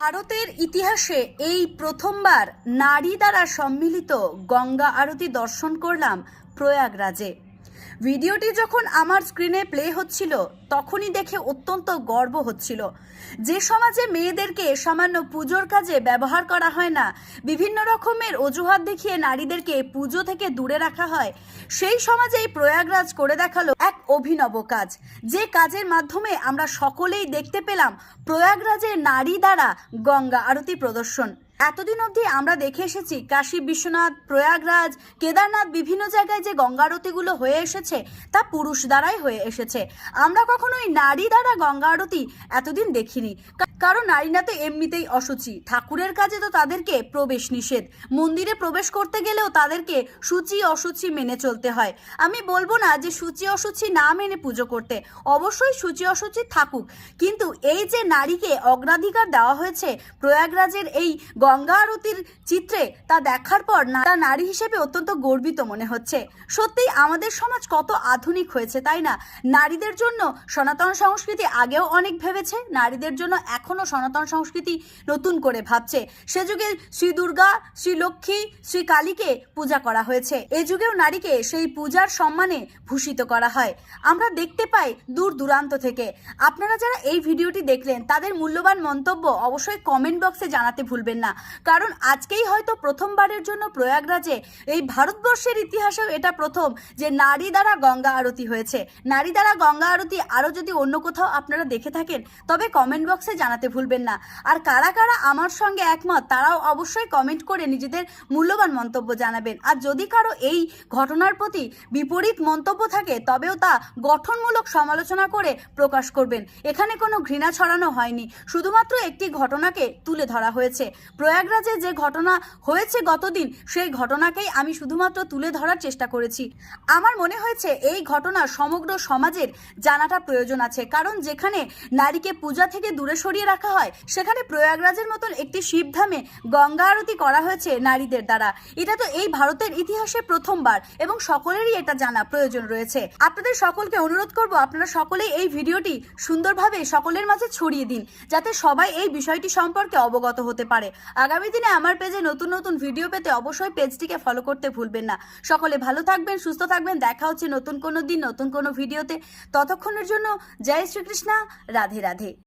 ভারতের ইতিহাসে এই প্রথমবার নারী দ্বারা সম্মিলিত গঙ্গা আরতি দর্শন করলাম প্রয়াগরাজে। ভিডিওটি যখন আমার স্ক্রিনে প্লে হচ্ছিল, তখনই দেখে অত্যন্ত গর্ব হচ্ছিল। যে সমাজে মেয়েদেরকে সামান্য পুজোর কাজে ব্যবহার করা হয় না, বিভিন্ন রকমের অজুহাত দেখিয়ে নারীদেরকে পুজো থেকে দূরে রাখা হয়, সেই সমাজে প্রয়াগরাজ করে দেখাল এক অভিনব কাজ। যে কাজের মাধ্যমে আমরা সকলেই দেখতে পেলাম প্রয়াগরাজের নারী দ্বারা গঙ্গা আরতি প্রদর্শন। এতদিন অবধি আমরা দেখে এসেছি কাশী বিশ্বনাথ, প্রয়াগরাজ, কেদারনাথ, বিভিন্ন জায়গায় যে গঙ্গারতিগুলো হয়ে এসেছে তা পুরুষ দ্বারাই হয়ে এসেছে। আমরা কখনোই নারী দ্বারা গঙ্গা আরতি এতদিন দেখিনি। কারণ নারীরা তো এমনিতেই অসুচি। ঠাকুরের কাজে তো তাদেরকে প্রবেশ নিষেধ। মন্দিরে প্রবেশ করতে গেলেও তাদেরকে সূচি অসুচি মেনে চলতে হয়। আমি বলব না যে সূচি অসুচি না মেনে পুজো করতে। অবশ্যই সূচি অসুচি থাকুক। কিন্তু এই যে নারীকে অগ্রাধিকার দেওয়া হয়েছে প্রয়াগরাজের এই গঙ্গা আরতির চিত্রে, তা দেখার পর তা নারী হিসেবে অত্যন্ত গর্বিত মনে হচ্ছে। সত্যিই আমাদের সমাজ কত আধুনিক হয়েছে, তাই না? নারীদের জন্য সনাতন সংস্কৃতি আগেও অনেক ভেবেছে, নারীদের জন্য এখনও সনাতন সংস্কৃতি নতুন করে ভাবছে। সে যুগে শ্রী দুর্গা, শ্রী লক্ষ্মী, শ্রী কালীকে পূজা করা হয়েছে। এ যুগেও নারীকে সেই পূজার সম্মানে ভূষিত করা হয়। আমরা দেখতে পাই দূর দূরান্ত থেকে। আপনারা যারা এই ভিডিওটি দেখলেন, তাদের মূল্যবান মন্তব্য অবশ্যই কমেন্ট বক্সে জানাতে ভুলবেন না। কারণ আজকেই হয়তো প্রথমবারের জন্য প্রয়াগরাজে এই ভারতবর্ষের ইতিহাসেও এটা প্রথম যে নারী দ্বারা গঙ্গা আরতি হয়েছে। নারী দ্বারা গঙ্গা আরতি আরও যদি অন্য কোথাও আপনারা দেখে থাকেন, তবে কমেন্ট বক্সে জানাতে ভুলবেন না। আর কারা কারা আমার সঙ্গে একমত, তারাও অবশ্যই কমেন্ট করে নিজেদের মূল্যবান মন্তব্য জানাবেন। আর যদি কারও এই ঘটনার প্রতি বিপরীত মন্তব্য থাকে, তবেও তা গঠনমূলক সমালোচনা করে প্রকাশ করবেন। এখানে কোনো ঘৃণা ছড়ানো হয়নি। শুধুমাত্র একটি ঘটনাকে তুলে ধরা হয়েছে। প্রয়াগরাজে যে ঘটনা হয়েছে গতদিন, সেই ঘটনাকেই আমি শুধুমাত্র তুলে ধরার চেষ্টা করেছি। আমার মনে হয়েছে, এই ঘটনা সমগ্র সমাজের জানাটা প্রয়োজন আছে। কারণ যেখানে নারীকে পূজা থেকে দূরে সরিয়ে রাখা হয়। সেখানে প্রয়াগরাজের মতন একটি শিবধামে গঙ্গা আরতি করা হয়েছে নারীদের দ্বারা। এটা তো এই ভারতের ইতিহাসে প্রথমবার এবং সকলেরই এটা জানা প্রয়োজন রয়েছে। আপনাদের সকলকে অনুরোধ করব, আপনারা সকলেই এই ভিডিওটি সুন্দরভাবে সকলের মাঝে ছড়িয়ে দিন, যাতে সবাই এই বিষয়টি সম্পর্কে অবগত হতে পারে। আগামী দিনে আমার পেজে নতুন নতুন ভিডিও পেতে অবশ্যই পেজটিকে ফলো করতে ভুলবেন না। সকলে ভালো থাকবেন, সুস্থ থাকবেন, দেখা হচ্ছে নতুন কোনো দিন, নতুন কোনো ভিডিওতে। ততক্ষণের জন্য জয় শ্রীকৃষ্ণা, রাধে রাধে।